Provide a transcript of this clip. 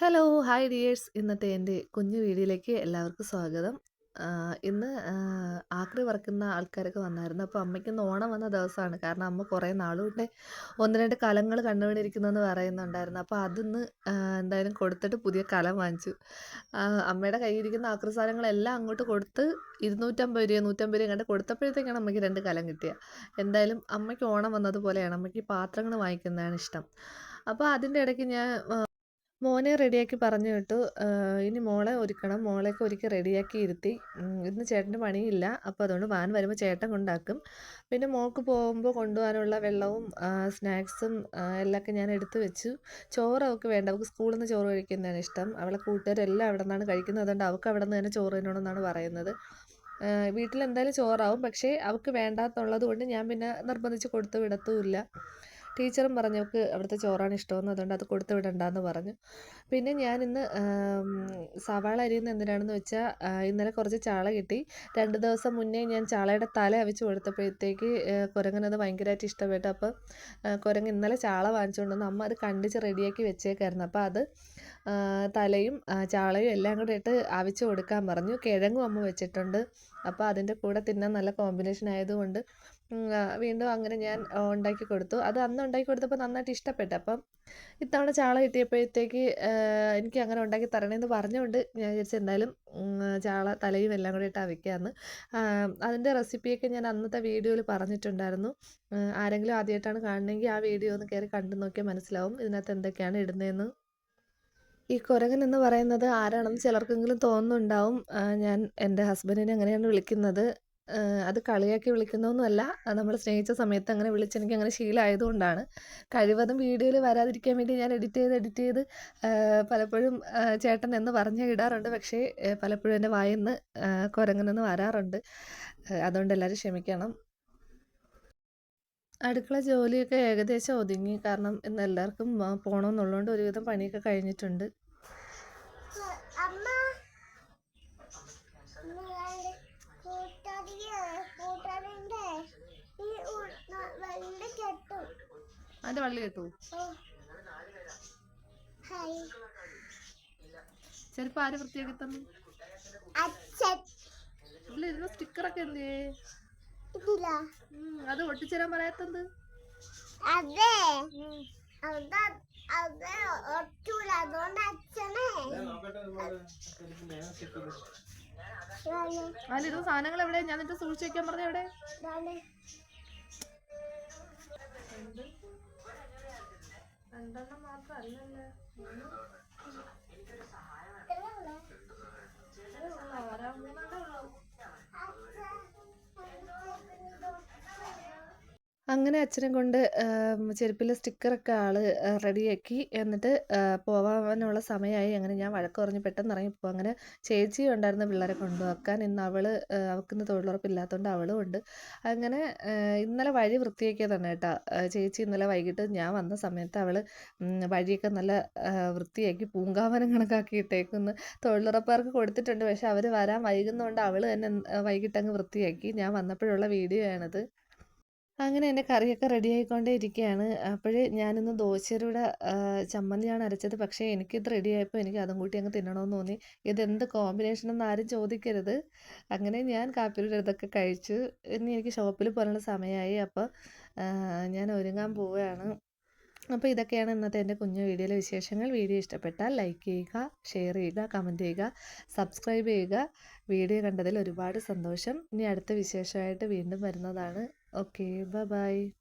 Hello hi dears. ഇന്നത്തെ എന്റെ കുഞ്ഞു വീഡിയോയിലേക്ക് എല്ലാവർക്കും സ്വാഗതം. ഇന്ന് ആക്രി വറക്കുന്ന ആൾക്കാരൊക്കെ വന്നായിരുന്നു. അപ്പോൾ അമ്മയ്ക്ക് ഓണം വന്ന ദിവസമാണ്. കാരണം അമ്മ കുറേ നാളുകൊണ്ട് ഒന്ന് രണ്ട് കലങ്ങൾ കണ്ടുകൊണ്ടിരിക്കുന്നതെന്ന് പറയുന്നുണ്ടായിരുന്നു. അപ്പോൾ അതിന്ന് എന്തായാലും കൊടുത്തിട്ട് പുതിയ കലം വാങ്ങിച്ചു. അമ്മയുടെ കയ്യിലിരിക്കുന്ന ആക്രി സാധനങ്ങളെല്ലാം അങ്ങോട്ട് കൊടുത്ത് ഇരുന്നൂറ്റമ്പത് രൂപ നൂറ്റമ്പത് രൂപ കണ്ട് കൊടുത്തപ്പോഴത്തേക്കാണ് അമ്മയ്ക്ക് രണ്ട് കലം കിട്ടിയത്. എന്തായാലും അമ്മയ്ക്ക് ഓണം വന്നതുപോലെയാണ്. അമ്മയ്ക്ക് പാത്രങ്ങൾ വാങ്ങിക്കുന്നതാണ് ഇഷ്ടം. അപ്പോൾ അതിന്റെ ഇടയ്ക്ക് ഞാൻ മോനെ റെഡിയാക്കി പറഞ്ഞു വിട്ടു. ഇനി മോളെ ഒരുക്കണം. മോളെയൊക്കെ ഒരുക്കി റെഡിയാക്കി ഇരുത്തി. ഇന്ന് ചേട്ടന്റെ പണിയില്ല. അപ്പോൾ അതുകൊണ്ട് വാൻ വരുമ്പോൾ ചേട്ടൻ കൊണ്ടാക്കും. പിന്നെ മോൾക്ക് പോകുമ്പോൾ കൊണ്ടുപോകാനുള്ള വെള്ളവും സ്നാക്സും എല്ലാം ഞാൻ എടുത്തു വെച്ചു. ചോറ് അവൾക്ക് വേണ്ട. അവൾക്ക് സ്കൂളിൽ നിന്ന് ചോറ് കഴിക്കുന്നതാണ് ഇഷ്ടം. അവളെ കൂട്ടുകാരെല്ലാം അവിടെ നിന്നാണ് കഴിക്കുന്നത്. അതുകൊണ്ട് അവൾക്ക് അവിടെ നിന്ന് തന്നെ ചോറ് തന്നോണമെന്നാണ് പറയുന്നത്. വീട്ടിൽ എന്തായാലും ചോറാവും. പക്ഷേ അവൾക്ക് വേണ്ടാത്തുള്ളത് കൊണ്ട് ഞാൻ പിന്നെ നിർബന്ധിച്ച് കൊടുത്തു വിടത്തുമില്ല. ടീച്ചറും പറഞ്ഞു അവൾക്ക് അവിടുത്തെ ചോറാണ് ഇഷ്ടമെന്ന് അതുകൊണ്ട് അത് കൊടുത്തു വിടണ്ടെന്ന് പറഞ്ഞു. പിന്നെ ഞാൻ ഇന്ന് സവാള അരിയുന്ന എന്തിനാണെന്ന് വെച്ചാൽ ഇന്നലെ കുറച്ച് ചാള കിട്ടി. രണ്ട് ദിവസം മുന്നേ ഞാൻ ചാളയുടെ തല അവിച്ച് കൊടുത്തപ്പോഴത്തേക്ക് കുരങ്ങനത് ഭയങ്കരമായിട്ട് ഇഷ്ടപ്പെട്ടു. അപ്പോൾ കുരങ്ങ് ഇന്നലെ ചാള വാങ്ങിച്ചുകൊണ്ട് വന്ന് അമ്മ അത് കണ്ടിച്ച് റെഡിയാക്കി വെച്ചേക്കായിരുന്നു. അപ്പോൾ അത് തലയും ചാളയും എല്ലാം കൂടെ ഇട്ട് അവിച്ച് കൊടുക്കാൻ പറഞ്ഞു. കിഴങ്ങും അമ്മ വെച്ചിട്ടുണ്ട്. അപ്പോൾ അതിന്റെ കൂടെ തിന്നാൻ നല്ല കോമ്പിനേഷൻ ആയതുകൊണ്ട് വീണ്ടും അങ്ങനെ ഞാൻ ഉണ്ടാക്കി കൊടുത്തു. അത് അന്ന് ഉണ്ടാക്കി കൊടുത്തപ്പോൾ നന്നായിട്ട് ഇഷ്ടപ്പെട്ടു. അപ്പം ഇത്തവണ ചാള കിട്ടിയപ്പോഴത്തേക്ക് എനിക്ക് അങ്ങനെ ഉണ്ടാക്കി തരണേന്ന് പറഞ്ഞുകൊണ്ട് ഞാൻ വിചാരിച്ചു എന്തായാലും ചാള തലയും എല്ലാം കൂടി ഇട്ട് അവയ്ക്കാമെന്ന് അതിന്റെ റെസിപ്പിയൊക്കെ ഞാൻ അന്നത്തെ വീഡിയോയിൽ പറഞ്ഞിട്ടുണ്ടായിരുന്നു. ആരെങ്കിലും ആദ്യമായിട്ടാണ് കാണണമെങ്കിൽ ആ വീഡിയോ ഒന്ന് കയറി കണ്ടു നോക്കിയാൽ മനസ്സിലാവും ഇതിനകത്ത് എന്തൊക്കെയാണ് ഇടുന്നതെന്ന് ഈ കുരങ്ങൻ എന്ന് പറയുന്നത് ആരാണെന്ന് ചിലർക്കെങ്കിലും തോന്നുന്നുണ്ടാവും. ഞാൻ എന്റെ ഹസ്ബൻഡിനെ അങ്ങനെയാണ് വിളിക്കുന്നത്. അത് കളിയാക്കി വിളിക്കുന്നതൊന്നുമല്ല. നമ്മൾ സ്നേഹിച്ച സമയത്ത് അങ്ങനെ വിളിച്ചെനിക്ക് അങ്ങനെ ശീലമായതുകൊണ്ടാണ്. കഴിവതും വീഡിയോയിൽ വരാതിരിക്കാൻ വേണ്ടി ഞാൻ എഡിറ്റ് ചെയ്ത് എഡിറ്റ് ചെയ്ത് പലപ്പോഴും ചേട്ടൻ എന്ന് പറഞ്ഞ് ഇടാറുണ്ട്. പക്ഷേ പലപ്പോഴും എന്റെ വായിന്ന് നിന്ന് കുരങ്ങനെന്ന് വരാറുണ്ട്. അതുകൊണ്ട് എല്ലാവരും ക്ഷമിക്കണം. അടുക്കള ജോലിയൊക്കെ ഏകദേശം ഒതുങ്ങി. കാരണം ഇന്ന് എല്ലാവർക്കും പോകണമെന്നുള്ളതുകൊണ്ട് ഒരുവിധം പണിയൊക്കെ കഴിഞ്ഞിട്ടുണ്ട്. അതിന്റെ വള്ളി കേട്ടോ. ചെരുപ്പ് ആര് വൃത്തിയാക്കി തന്നു? ഇതിലിരുന്ന സ്റ്റിക്കറൊക്കെ എന്തേ അത് ഒട്ടിച്ചേരാൻ പറയാത്തത്? അതെ. അതെ ഒറ്റൂല അതുകൊണ്ട് അച്ഛനെ. അല്ല ഇത് സാധനങ്ങൾ എവിടെ ഞാൻ എന്നിട്ട് സൂക്ഷിച്ചു വെക്കാൻ പറഞ്ഞ എവിടെ? രണ്ടെണ്ണം മാത്രല്ലല്ലേ അങ്ങനെ അച്ഛനെ കൊണ്ട് ചെരുപ്പിലെ സ്റ്റിക്കറൊക്കെ ആൾ റെഡിയാക്കി. എന്നിട്ട് പോവാനുള്ള സമയമായി. അങ്ങനെ ഞാൻ വഴക്ക് പറഞ്ഞ് പെട്ടെന്ന് ഇറങ്ങിപ്പോകും. അങ്ങനെ ചേച്ചി ഉണ്ടായിരുന്ന പിള്ളേരെ കൊണ്ടുവെക്കാൻ ഇന്ന് അവൾ അവൾക്കിന്ന് തൊഴിലുറപ്പില്ലാത്തതുകൊണ്ട് അവളും ഉണ്ട്. അങ്ങനെ ഇന്നലെ വഴി വൃത്തിയാക്കിയതാണ് കേട്ടോ. ചേച്ചി ഇന്നലെ വൈകിട്ട് ഞാൻ വന്ന സമയത്ത് അവൾ വഴിയൊക്കെ നല്ല വൃത്തിയാക്കി പൂങ്കാവനം കണക്കാക്കിയിട്ടേക്കുന്ന്. തൊഴിലുറപ്പുകാർക്ക് കൊടുത്തിട്ടുണ്ട്. പക്ഷെ അവർ വരാൻ വൈകുന്നതുകൊണ്ട് അവൾ തന്നെ വൈകിട്ടങ്ങ് വൃത്തിയാക്കി. ഞാൻ വന്നപ്പോഴുള്ള വീഡിയോ ആണിത്. അങ്ങനെ എന്റെ കറിയൊക്കെ റെഡി ആയിക്കൊണ്ടേ ഇരിക്കുകയാണ് അപ്പോഴേ ഞാനിന്ന് ദോശയുടെ ചമ്മന്തിയാണ് അരച്ചത്. പക്ഷേ എനിക്കിത് റെഡി ആയപ്പോൾ എനിക്ക് അതും കൂട്ടി അങ്ങ് തിന്നണമെന്ന് തോന്നി. ഇതെന്ത് കോമ്പിനേഷൻ എന്ന് ആരും ചോദിക്കരുത്. അങ്ങനെ ഞാൻ കാപ്പിയുടെ ഇതൊക്കെ കഴിച്ചു. ഇനി എനിക്ക് ഷോപ്പിൽ പോകാനുള്ള സമയമായി. അപ്പോൾ ഞാൻ ഒരുങ്ങാൻ പോവുകയാണ്. അപ്പോൾ ഇതൊക്കെയാണ് ഇന്നത്തെ എന്റെ കുഞ്ഞു വീഡിയോയിലെ വിശേഷങ്ങൾ. വീഡിയോ ഇഷ്ടപ്പെട്ടാൽ ലൈക്ക് ചെയ്യുക ഷെയർ ചെയ്യുക കമന്റ് ചെയ്യുക സബ്സ്ക്രൈബ് ചെയ്യുക. വീഡിയോ കണ്ടതിൽ ഒരുപാട് സന്തോഷം. ഇനി അടുത്ത വിശേഷമായിട്ട് വീണ്ടും വരുന്നതാണ്. Okay, bye bye.